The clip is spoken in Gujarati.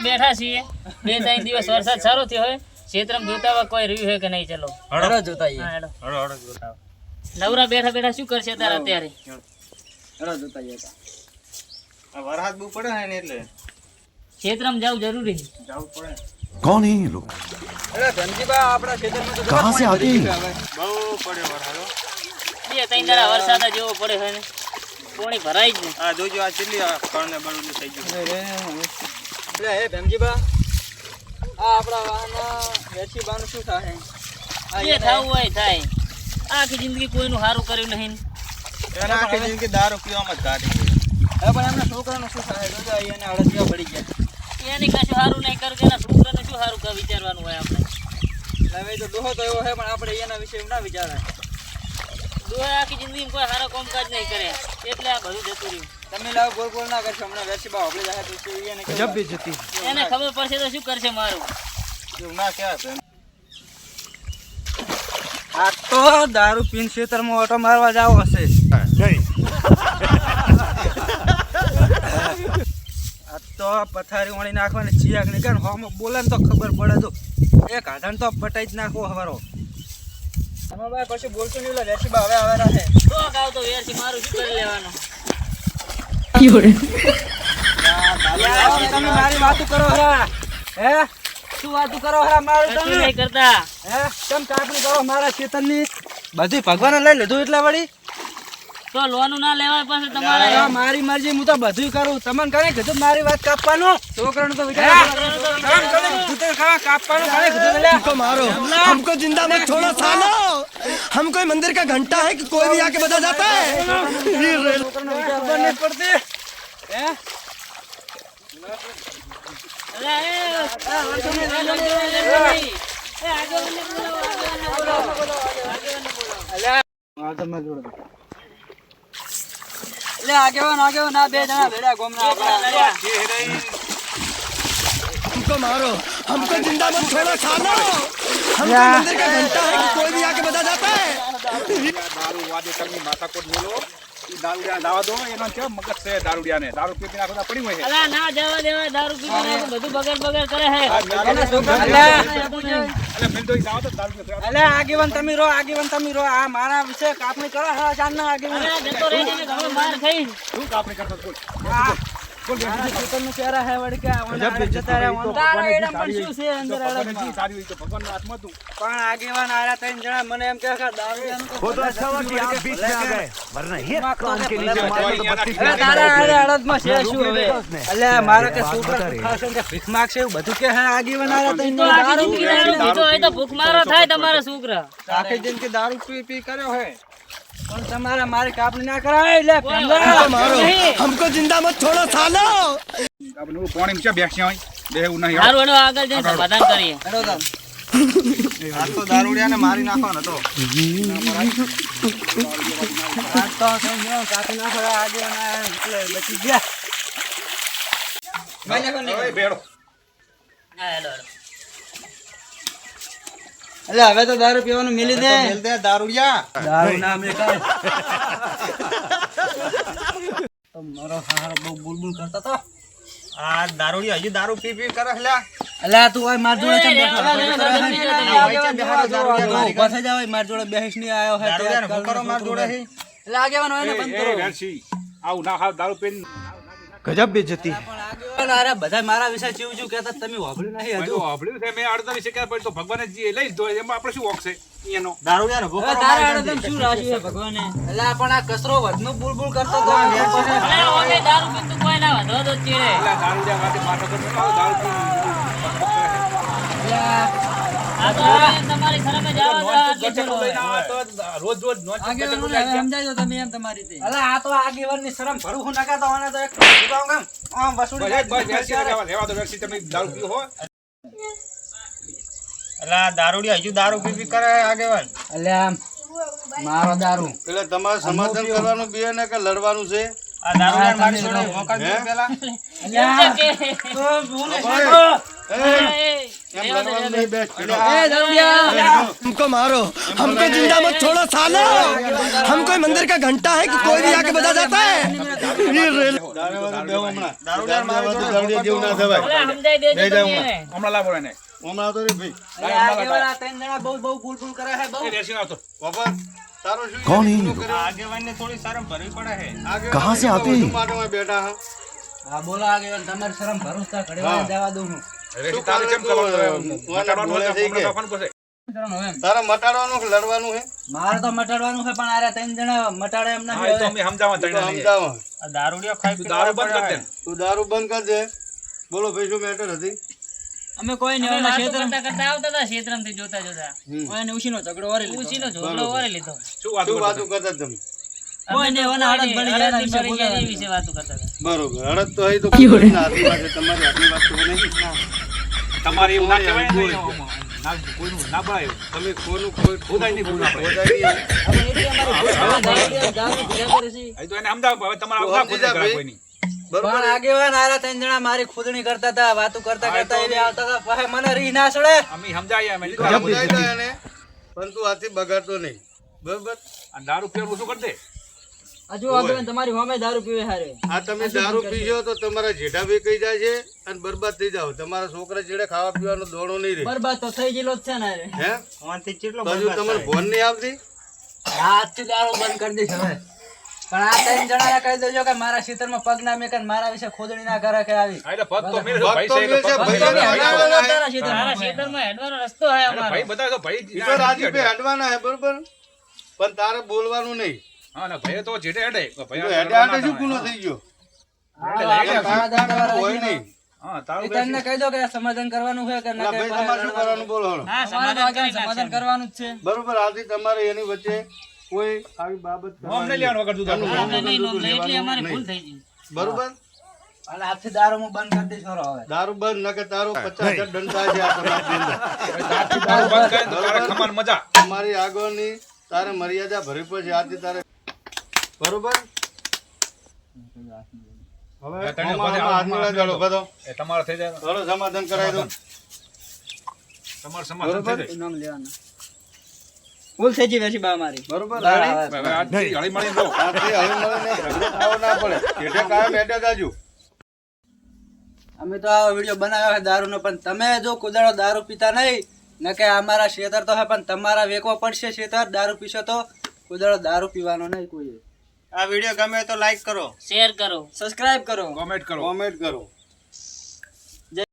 બધા બેઠા છીએ. બે ત્રણ દિવસ વરસાદ સારો થયો હોય. ક્ષેત્રમાં જોતા કોઈ રહ્યું હોય કે નહીં ચલો. હળો જોતા નવરા બેઠા બેઠા શું કરશે તારા અત્યારે? હળો જોતા આ વરસાદ બહુ પડે ને એટલે. ક્ષેત્રમાં જવું જરૂરી જવું પડે. કોણ હે લોકો? અરે ધનજીબા આપણા ક્ષેત્રમાં તો કહાં સે આતી બહુ પડે વરસાદ બે ત્રણ દાડા વરસાદ જેવો પડે છે ને. પાણી ભરાય જ ને હા જોજો આ ચીલી કણને બળું થઈ ગયું. એટલે હે ધનજીબા, આ આપણા વાહના શું થાય? જે થવું હોય થાય. આખી જિંદગી કોઈનું સારું કર્યું નહીં. આખી જિંદગી દારૂ પીવામાં જ કાઢી હવે પણ એમના છોકરાનું શું થાય? જોજો એને અડદિયા પડી ગયા. એની કશું સારું નહીં કરે એના છોકરાને શું સારું વિચારવાનું હોય આપણે? હવે તો દોહો તો એવો છે પણ આપણે એના વિશે ના વિચારાય દોહે આખી જિંદગીમાં કોઈ સારા કામકાજ નહીં કરે. એટલે આ બધું જતું રહ્યું. તમે લાવ ગોળ ગોળ ના કરશો હમણાં વેચીબા આપણે જાય પછી એને એને ખબર પડશે તો શું કરશે મારું? એવું ના કહેવાય આ તો દારૂ પીન ખેતરમાં ઓટો મારવા જાવ હશે. આ તો પથારી વણી નાખવાની ચિયાક ને કારણ હોમ બોલે તો ખબર પડે તો. એક આધાન તો પટાઈ જ નાખવો હવારો. તમે ભાઈ કશું બોલતો નહીં ઓલા રેસીબા હવે હવે રાખે તો ગાવ તો મારું શું કરી લેવાનું? તમે મારી વાતો કરો હરા. હે? શું વાતો કરો હરા મારું તમે? નહીં કરતા. હે? કેમ કાપણી કરો મારા ખેતરની બધી ભગવાને લઈ લીધું એટલા વળી? તો લોન ના લેવાય પાસે તમારે. મારી મરજી હું તો બધું કરું. તમને કરે કીધું મારી વાત કાપવાનું? છોકરાનું તો વિચાર કામ કરે. કીધું તો ખરા, કાપવાનું કને કીધું. તો हम कोई मंदिर का घंटा है कि कोई भी आके बजा जाता है? ले आगे वन आगे वन ना भेजना भेड़ा घूमना हमको मारो। हमको ज़िंदा मत छोड़ो छानो। हमको मंदिर का घंटा है कि कोई भी आके તમે માથાકોટ મેલો ઈ દારૂડિયા લાવા દો એનો કેવો મગજ છે દારૂડિયાને. દારૂ પી પીને આખો પડી હોય છે. અલા, ના જવા દેવા દારૂ પી રહે તો બધું બગર બગર કરે હે એના છોકરા મેં તો ઈ જાઓ તો દારૂ પીતો અલ્યા આગેવન તમે રો આગેવન તમે રો આ મારા વિશે કાપણી કરો હા જાન ના આગેવન. અલા, જતો રહી જઈને ઘણો માર થઈ શું કાપણી કરતો બોલ ભૂખ મારો થાય તમારા છોકરા. આખી જિંદગી દારૂ પી પી કર્યો હે પણ તમારા મારે કાપણી ના કરાય લે પંદર મારો. હમકો જિંદા મત છોડો સાલો આપનું પાણી છે બેસી હોય? દેવું નહીં હારું એનો આગળ જઈને સમાધાન કરીએ. મારી નાખવાનો નાખો ને ભેડો એટલે હવે તો દારૂ પીવાનું મિલી દે મેલ દે દારૂડિયા દારૂ ના મેકાય તો મારો હાર બહુ બુલબુલ કરતો તો આ દારૂડિયા હજી દારૂ પી પી કરે લ્યા અલ્યા તું ઓય માર જોડે ચમ એ, બેઠો? રહેવા દે, રહેવા દે, રહેવા દે. આગેવાન જોવા જોવા જોવા. ઊભા થઈ જાવ, માર જોડે બેહીશ નહીં આયો હે દારૂ હું કરો માર જોડે હી? એટલે આગેવાન હોય ને બંધ એ કરો આવું ના ખાવ દારૂ પીને ગજબ બે જતી અરે બધા મારા વિશે ચીવું છું કેતા તમે વાપળ્યું નહીં હજુ. વાપળ્યું છે મેં અડધા વિશે કહે પણ તો ભગવાન જે લઈ દો એમાં આપણે શું ઓકશે એનો દારૂ યાર ભગવાન તારા અડધા શું રાશી છે ભગવાને? એટલે પણ આ કસરો વધનો બુલબુલ કરતો તો ઓકે દારૂ પીતો કોઈ ના વધો તો ચીડે. એટલે દારૂ જા માટે માથો કરતો દારૂ પી હો એટલે હજુ દારૂ પી પી કરે આગેવાન. અલ્યા મારો દારૂ એટલે તમારે સમાધાન કરવાનું બે ને કે લડવાનું છે આ દારૂડિયાને મારી જોડે મોકા પેલા हमको मारो हमको जिंदा मत छोड़ो सालो हम कोई मंदिर का घंटा है कि कोई भी आके बजा जाता है कौन है कहाँ से आते हैं बेटा बोला आगे शर्म भरोसा खड़े जवा दू हूँ તારો મટાડવાનું લડવાનું હે? મારે તો છે પણ આરે ત્રણ જણા મટાડે એમ તો અમે. દારૂ બંધ કર દે. તું દારૂ બંધ કર દે. બોલો ભાઈ શું મેટર હતી? અમે કોઈ વાતો કરતા કરતા આવતા હતા ક્ષેત્રમથી જોતા જોતા. હમ. એને ઉશીનો ઝઘડો વારી લીધો. વારી શું વાતો કરતા કરતા તમે? ઓના હળદ બળી ગયા એના વિશે વિશે વાતો કરતા હતા. બરોબર. હળદ તો તો તમારી વાત તો નહીં. તમારે એવું ના કહેવાય ને, ના, કોઈનું ના તમે કોઈ નહીં પણ આગેવાન આરા ત્રણ જણા મારી ખુદણી કરતા હતા વાતો કરતા કરતા એટલે આવતા હતા. મને રી ના સડે. અમે. સમજાય એને. પણ તું હાથી બગાડતો નહીં. બરોબર? આ દારૂ પીવાનું શું કરી દે? હજુ આગેવાન તમારી હોમે દારૂ પીવે હારે. આ તમે દારૂ પીશો તો તમારા જેઠા બી કઈ જાય છે અને બરબાદ થઈ જાવ તમારા છોકરા ખાવા પીવાનો દોડો નહીં રહે. બરબાદ તો થઈ ગયેલો જ છે ને હારે. હે? તો હજુ તમને ભોન નહીં આવતી? આજથી દારૂ બંધ કરી દઈશ હવે. પણ આ ત્રણ જણાને કહી દેજો કે મારા ખેતરમાં પગ ના મેકે મારા વિશે ખોદણી ના કરે કે આવી. આ એટલે પગ તો મેરે ભાઈ તો છે, એટલે મેરે છે, પગ ભાઈ બતાવે. છે, હટાવો હટાવો. તારા ખેતરમાં. હેડવાનો રસ્તો હે અમારો. ભાઈ બતાવે ભાઈ ઈ તો રાજીભાઈ હટવાના હે બરોબર? પણ તારે બોલવાનું નહીં. હા ને ભાઈ તો જેઠે હેડે. ભાઈ ઈ હેડે શું ગુનો થઈ ગયો? હા, આપણે કાળા દાંતવાળા હોય નહીં. હા તારું એ તમને કહી દો કે સમાધાન કરવાનું છે કે ના ના ભાઈ તમારે શું કરવાનું? બોલો હા સમાધાન સમાધાન કરી સમાધાન નાખશે કરવાનું જ છે. બરોબર આથી તમારે એની વચ્ચે કોઈ આવી બાબત નોમ નહીં લેવાનું વગર દૂધ એનું આપવાનું. નામ નહીં, વગર નહીં, એટલે અમારી ભૂલ થઈ ગઈ. બરોબર? અને આજથી દારૂ હું બંધ કરી દઈશ હવે. દારૂ બંધ ન કે તારો પચાસ હજાર દંડ થાય છે આ સમાજની અંદર દારૂ બંધ કરે તારે ખમાન મજા. તમારી આગળની તારે મર્યાદા ભરવી પડશે આજથી તારે બરોબર? હવે તને આમાં- બધે આમાં હાથ મિલાવી દો, બધો. એ તમારે થઈ જાય. ચાલો સમાધાન કરાવી દો. તમારે સમાધાન થઈ જાય. નામ લેવાનું. ભૂલ થઈ ગઈ વેસી બા મારી. બરોબર? હા, હારી? હા. હવે આજથી હળી મળીને રહો. આજથી હળી મળીને ઝઘડો થવો ના પડે. જેઠે કાયમ હેઠે જાજુ અમે તો આ વીડિયો બનાવ્યો છે દારૂનો પણ તમે જો કુદાડો દારૂ પીતા નહીં ન કે અમારા શેતર તો હે પણ તમારા વેકવો પડશે શેતર દારૂ પીશો તો કુદાડો દારૂ પીવાનો નહીં કોઈ. શેર કરો. સબસ્ક્રાઇબ કરો. કોમેન્ટ કરો. કોમેન્ટ કરો.